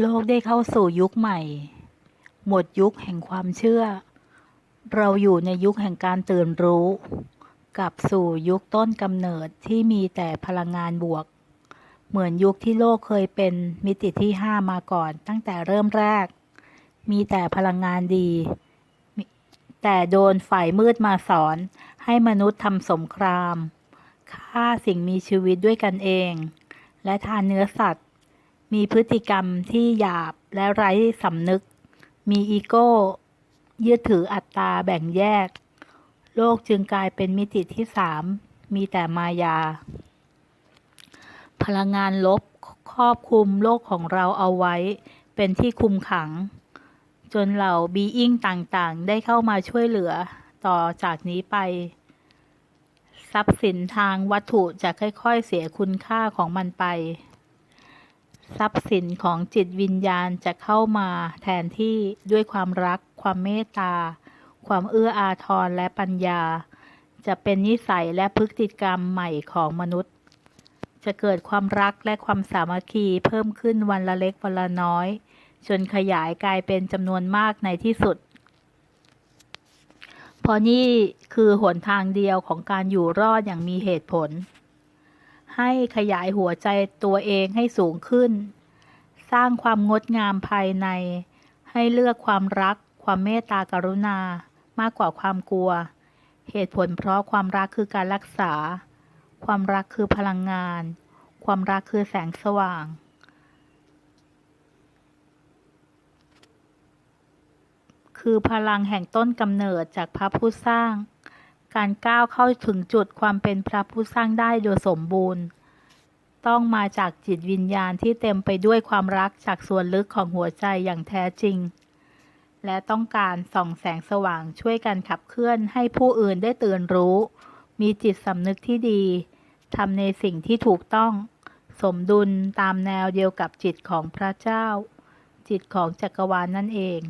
โลกได้เข้าสู่ยุคใหม่ หมดยุคแห่งความเชื่อ เราอยู่ในยุคแห่งการตื่นรู้ กลับสู่ยุคต้นกำเนิดที่มีแต่พลังงานบวก เหมือนยุคที่โลกเคยเป็นมิติที่ห้ามาก่อนตั้งแต่เริ่มแรก มีแต่พลังงานดี แต่โดนฝ่ายมืดมาสอน ให้มนุษย์ทำสงครามฆ่าสิ่งมีชีวิตด้วยกันเอง และทานเนื้อสัตว์ มีพฤติกรรมที่หยาบและไร้สำนึก มีอีโก้ ยึดถืออัตตาแบ่งแยก โลกจึงกลายเป็นมิติที่สามมีแต่มายา พลังงานลบครอบคลุมโลกของเราเอาไว้ เป็นที่คุมขัง จนเหล่าบีอิงต่างๆ ได้เข้ามาช่วยเหลือต่อจากนี้ไป ทรัพย์สินทางวัตถุจะค่อยๆเสียคุณค่าของมันไป ทรัพย์สินของจิตวิญญาณจะเข้ามาแทนที่ด้วยความรัก ความเมตตา ความเอื้ออาทรและปัญญา จะเป็นนิสัยและพฤติกรรมใหม่ของมนุษย์ จะเกิดความรักและความสามัคคีเพิ่มขึ้นวันละเล็กวันละน้อย จนขยายกลายเป็นจำนวนมากในที่สุด เพราะนี่คือหนทางเดียวของการอยู่รอดอย่างมีเหตุผล ให้ขยายหัวใจตัวเองให้สูงขึ้น สร้างความงดงามภายใน ให้เลือกความรัก ความเมตตากรุณา มากกว่าความกลัว เหตุผลเพราะความรักคือการรักษา ความรักคือพลังงาน ความรักคือแสงสว่างคือพลังแห่งต้นกำเนิดจากพระผู้สร้าง การก้าวเข้าถึงจุดความเป็นพระผู้สร้างได้โดยสมบูรณ์ ต้องมาจากจิตวิญญาณที่เต็มไปด้วยความรักจากส่วนลึกของหัวใจอย่างแท้จริง และต้องการส่องแสงสว่างช่วยกันขับเคลื่อนให้ผู้อื่นได้ตื่นรู้ มีจิตสำนึกที่ดีทำในสิ่งที่ถูกต้อง สมดุลตามแนวเดียวกับจิตของพระเจ้า จิตของจักรวาลนนั่นเอง